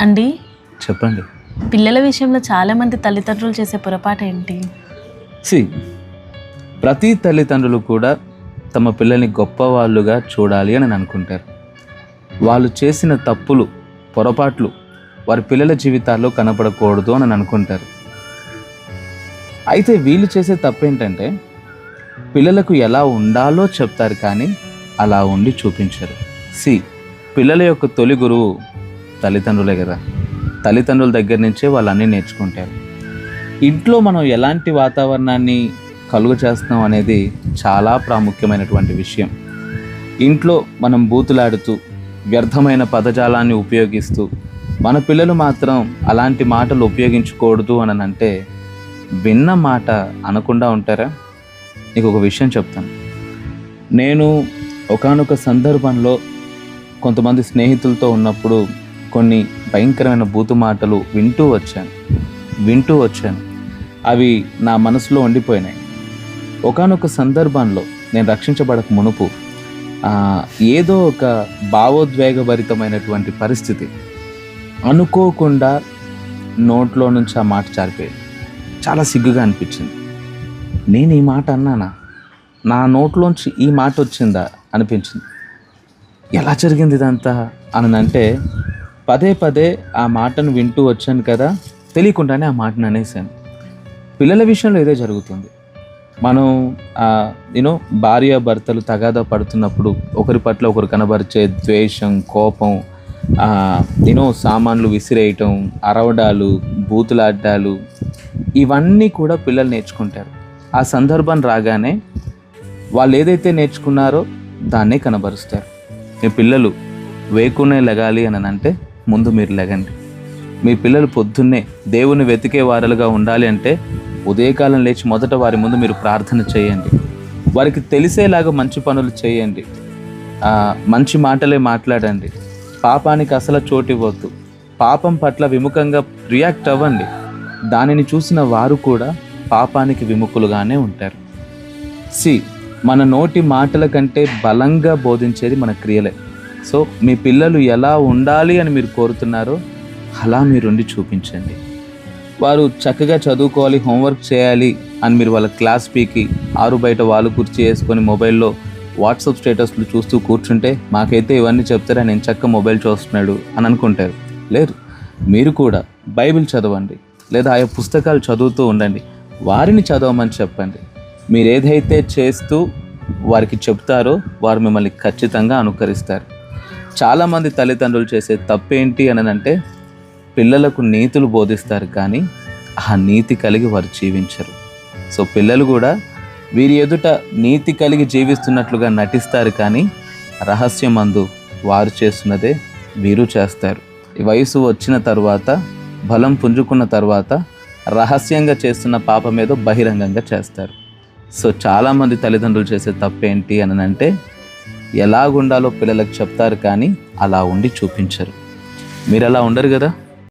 అండి? చెప్పండి. పిల్లల విషయంలో చాలా మంది తల్లిదండ్రులు చేసే పొరపాటు ఏంటి? సి ప్రతి తల్లిదండ్రులు కూడా తమ పిల్లల్ని గొప్పవాళ్ళుగా చూడాలి అని అనుకుంటారు. వాళ్ళు చేసిన తప్పులు పొరపాట్లు వారి పిల్లల జీవితాల్లో కనపడకూడదు అని అనుకుంటారు. అయితే వీళ్ళు చేసే తప్పు ఏంటంటే పిల్లలకు ఎలా ఉండాలో చెప్తారు కానీ అలా ఉండి చూపించరు. సి పిల్లల యొక్క తొలి గురువు తల్లిదండ్రులే కదా. తల్లిదండ్రుల దగ్గర నుంచే వాళ్ళు అన్నీ నేర్చుకుంటారు. ఇంట్లో మనం ఎలాంటి వాతావరణాన్ని కలుగు చేస్తున్నాం అనేది చాలా ప్రాముఖ్యమైనటువంటి విషయం. ఇంట్లో మనం బూతులాడుతూ వ్యర్థమైన పదజాలాన్ని ఉపయోగిస్తూ మన పిల్లలు మాత్రం అలాంటి మాటలు ఉపయోగించకూడదు అని అంటే విన్న మాట అనకుండా ఉంటారా? నీకు ఒక విషయం చెప్తాను. నేను ఒకానొక సందర్భంలో కొంతమంది స్నేహితులతో ఉన్నప్పుడు కొన్ని భయంకరమైన బూతు మాటలు వింటూ వచ్చాను. వింటూ వచ్చాను. అవి నా మనసులో ఉండిపోయినాయి. ఒకానొక సందర్భంలో నేను రక్షించబడక మునుపు ఏదో ఒక భావోద్వేగభరితమైనటువంటి పరిస్థితి అనుకోకుండా నోట్లో నుంచి ఆ మాట చారిపోయింది చాలా సిగ్గుగా అనిపించింది. నేను ఈ మాట అన్నానా? నా నోట్లోంచి ఈ మాట వచ్చిందా? అనిపించింది. ఎలా జరిగింది ఇదంతా? అని అంటే పదే పదే ఆ మాటను వింటూ వచ్చాను కదా తెలియకుండానే ఆ మాటను అనేసాను పిల్లల విషయంలో ఇదే జరుగుతుంది. మనం యూనో భార్య భర్తలు తగాదా పడుతున్నప్పుడు ఒకరి పట్ల ఒకరు కనబరిచే ద్వేషం కోపం యూనో సామాన్లు విసిరేయటం అరవడాలు బూతులాడ్డాలు ఇవన్నీ కూడా పిల్లలు నేర్చుకుంటారు. ఆ సందర్భం రాగానే వాళ్ళు ఏదైతే నేర్చుకున్నారో దాన్నే కనబరుస్తారు. పిల్లలు వేకునే లెగాలి అని అంటే ముందు మీరు లెగండి. మీ పిల్లలు పొద్దున్నే దేవుని వెతికే వారలుగా ఉండాలి అంటే ఉదయకాలం లేచి మొదట వారి ముందు మీరు ప్రార్థన చేయండి. వారికి తెలిసేలాగా మంచి పనులు చేయండి. మంచి మాటలే మాట్లాడండి. పాపానికి అసలు చోటు ఇవ్వద్దు. పాపం పట్ల విముఖంగా రియాక్ట్ అవ్వండి. దానిని చూసిన వారు కూడా పాపానికి విముఖులుగానే ఉంటారు. సి మన నోటి మాటల కంటే బలంగా బోధించేది మన క్రియలే. సో మీ పిల్లలు ఎలా ఉండాలి అని మీరు కోరుతున్నారో అలా మీరుండి చూపించండి. వారు చక్కగా చదువుకోవాలి హోంవర్క్ చేయాలి అని మీరు వాళ్ళ క్లాస్ పీకి ఆరు బయట వాళ్ళు కుర్చీ వేసుకొని మొబైల్లో వాట్సాప్ స్టేటస్లు చూస్తూ కూర్చుంటే మాకైతే ఇవన్నీ చెప్తారా నేను చక్క మొబైల్ చూస్తున్నాడు అని అనుకుంటారు. లేరు. మీరు కూడా బైబిల్ చదవండి లేదా ఆయా పుస్తకాలు చదువుతూ ఉండండి. వారిని చదవమని చెప్పండి. మీరు ఏదైతే చేస్తూ వారికి చెప్తారో వారు మిమ్మల్ని ఖచ్చితంగా అనుకరిస్తారు. చాలామంది తల్లిదండ్రులు చేసే తప్పేంటి అని అంటే పిల్లలకు నీతులు బోధిస్తారు కానీ ఆ నీతి కలిగి వారు జీవించరు. సో పిల్లలు కూడా వీరి ఎదుట నీతి కలిగి జీవిస్తున్నట్లుగా నటిస్తారు కానీ రహస్యమందు వారు చేస్తున్నదే వీరు చేస్తారు. వయసు వచ్చిన తర్వాత బలం పుంజుకున్న తర్వాత రహస్యంగా చేస్తున్న పాపం ఏదో బహిరంగంగా చేస్తారు. సో చాలామంది తల్లిదండ్రులు చేసే తప్పేంటి అని అంటే ఎలాగుండాలో పిల్లలకు చెప్తారు కానీ అలా ఉండి చూపించరు. మీరు అలా ఉండరు కదా?